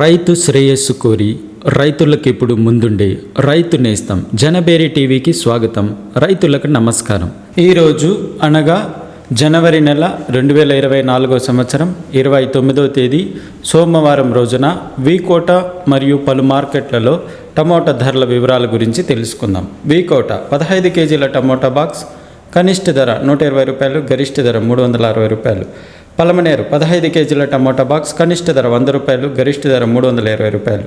రైతు శ్రేయస్సు కోరి రైతులకు ఇప్పుడు ముందుండే రైతు నేస్తం. జనబేరి టీవీకి స్వాగతం. రైతులకు నమస్కారం. ఈరోజు అనగా జనవరి నెల రెండు వేల ఇరవై నాలుగో సంవత్సరం ఇరవై తొమ్మిదో తేదీ సోమవారం రోజున వీకోట మరియు పలు మార్కెట్లలో టమోటా ధరల వివరాల గురించి తెలుసుకుందాం. వీకోట పదహైదు కేజీల టమోటా బాక్స్ కనిష్ట ధర నూట ఇరవై రూపాయలు గరిష్ట ధర మూడు వందల అరవై రూపాయలు. పలమనేరు పదహైదు కేజీల టమోటా బాక్స్ కనిష్ట ధర వంద రూపాయలు గరిష్ట ధర మూడు వందల ఇరవై రూపాయలు.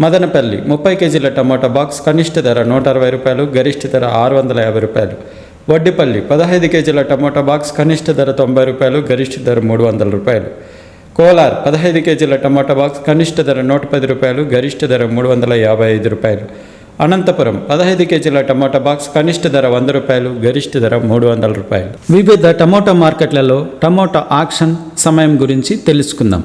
మదనపల్లి ముప్పై కేజీల టమోటా బాక్స్ కనిష్ట ధర నూట అరవై రూపాయలు గరిష్ట ధర ఆరు వందల యాభై రూపాయలు. వడ్డిపల్లి పదహైదు కేజీల టమోటా బాక్స్ కనిష్ట ధర తొంభై రూపాయలు గరిష్ట ధర మూడు వందల రూపాయలు. కోలార్ పదహైదు కేజీల టమాటా బాక్స్ కనిష్ట ధర నూట పది రూపాయలు గరిష్ట ధర మూడు వందల యాభై ఐదు రూపాయలు. అనంతపురం పదహైదు కేజీల టమాటా బాక్స్ కనిష్ట ధర వంద రూపాయలు గరిష్ట ధర మూడు వందల రూపాయలు. వివిధ టమోటా మార్కెట్లలో టమోటా ఆక్షన్ సమయం గురించి తెలుసుకుందాం.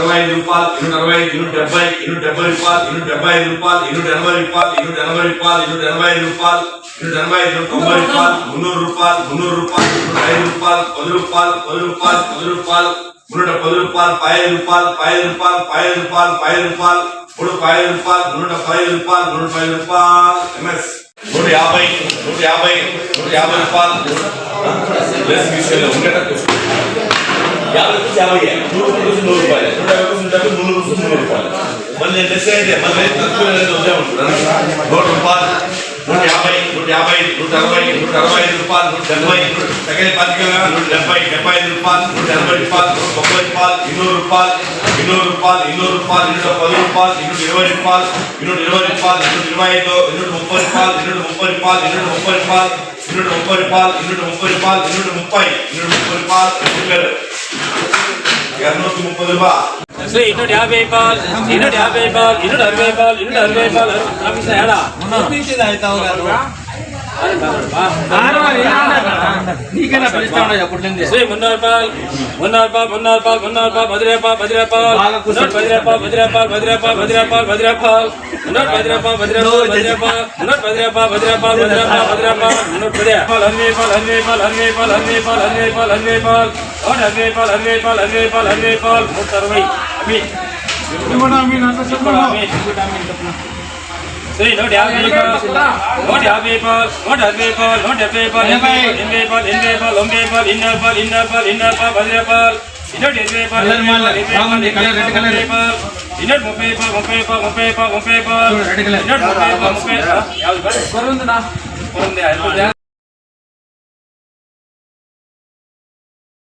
యాభై యూనిట్ యాభై యూనిట్ అరవై యూనిట్ అరవై ఐదు రూపాయలు యూనిట్ అరవై యూనిట్ డెబ్బై రూపాయలు యూనిట్ డెబ్బై ఐదు రూపాయలు యూనిట్ ఎనభై రూపాయలు యూనిట్ ఎనభై రూపాయలు యూనిట్ ఎనభై ఐదు రూపాయలు యూనిట్ ఎనభై ఐదు రూపాయలు మున్నూరు రూపాయలు మున్నూరు రూపాయలు నూట ఐదు రూపాయలు పది రూపాయలు పది రూపాయలు పది రూపాయలు నూట పది రూపాయలు పది రూపాయలు పది రూపాయలు పది రూపాయలు పది రూపాయలు మూడు పది రూపాయలు నూట పది రూపాయలు నూట పది రూపాయలు ఎంఎస్ నూట యాభై నూట యాభై నూట యాభై రూపాయలు ప్లస్ తీసుకెళ్ళి ఉండేటట్టు యాభై రూపాయలు యాభై నూరు రూపాయలు నూరు రూపాయలు నూట యాభై రూపాయలు నూట యాభై మున్నూరు రూపాయలు మున్నూరు రూపాయలు మళ్ళీ నేను టెస్ట్ అయితే మళ్ళీ రేట్ తక్కువ అనేది ఉదయం ఉంటుంది నూట రూపాయలు నూట యాభై నూట యాభై నూట అరవై నూట అరవై ఐదు రూపాయలు నూట డెబ్బై తగిన పథకంగా నూట డెబ్బై డెబ్బై ఐదు రూపాయలు నూట ఎనభై రూపాయలు నూట ముప్పై రూపాయలు ఇన్నూరు రూపాయలు ఇన్నూరు రూపాయలు ఇన్నూరు రూపాయలు ఇన్నూట పది రూపాయలు ఇన్నూట ఇరవై రూపాయలు ఇన్నూట ఇరవై రూపాయలు ఇన్నూట ఇరవై ఐదు ఇన్నూట ముప్పై రూపాయలు ఇన్నూట ముప్పై రూపాయలు ఇన్నూట ముప్పై రూపాయలు ఇన్నూట ముప్పై రూపాయలు ఇన్నూట ముప్పై రూపాయలు ఇన్నూట ముప్పై ఇన్నూట ముప్పై రూపాయలు రూపాయలు இரநூத்தி முப்பது ரூபாய் శ్రీ ఇన్నూట యాభై పాల్ ఇన్నూట యాభై పాల్ ఇన్నూట అరవై పాల్ ఇన్నూట అరవై పాల్ ఆఫీసర్ ఏడా శ్రీ మున్నూరు పాల్ మున్నూరు పాల్ మున్నూరు పాల్ మున్నూరు పాల్ మధురై పాల్ మధురై పాల్ మున్నూరు మధురై పాల్ మధురై పాల్ మధురై పాల్ మధురై పాల్ మధురై పాల్ మున్నూరు మధురై పాల్ మధురై పాల్ మధురై పాల్ నూట అరవై అవి three, not your people, not your people, not her people, not her people, in people, in people, in people, in people, in people, in people, in people, in people, இன்னொரு இருபது முப்பது முப்பது முப்பது முப்பது முப்பது இன்னொரு முப்பது முப்பது யாவது பிறந்தா பிறந்தா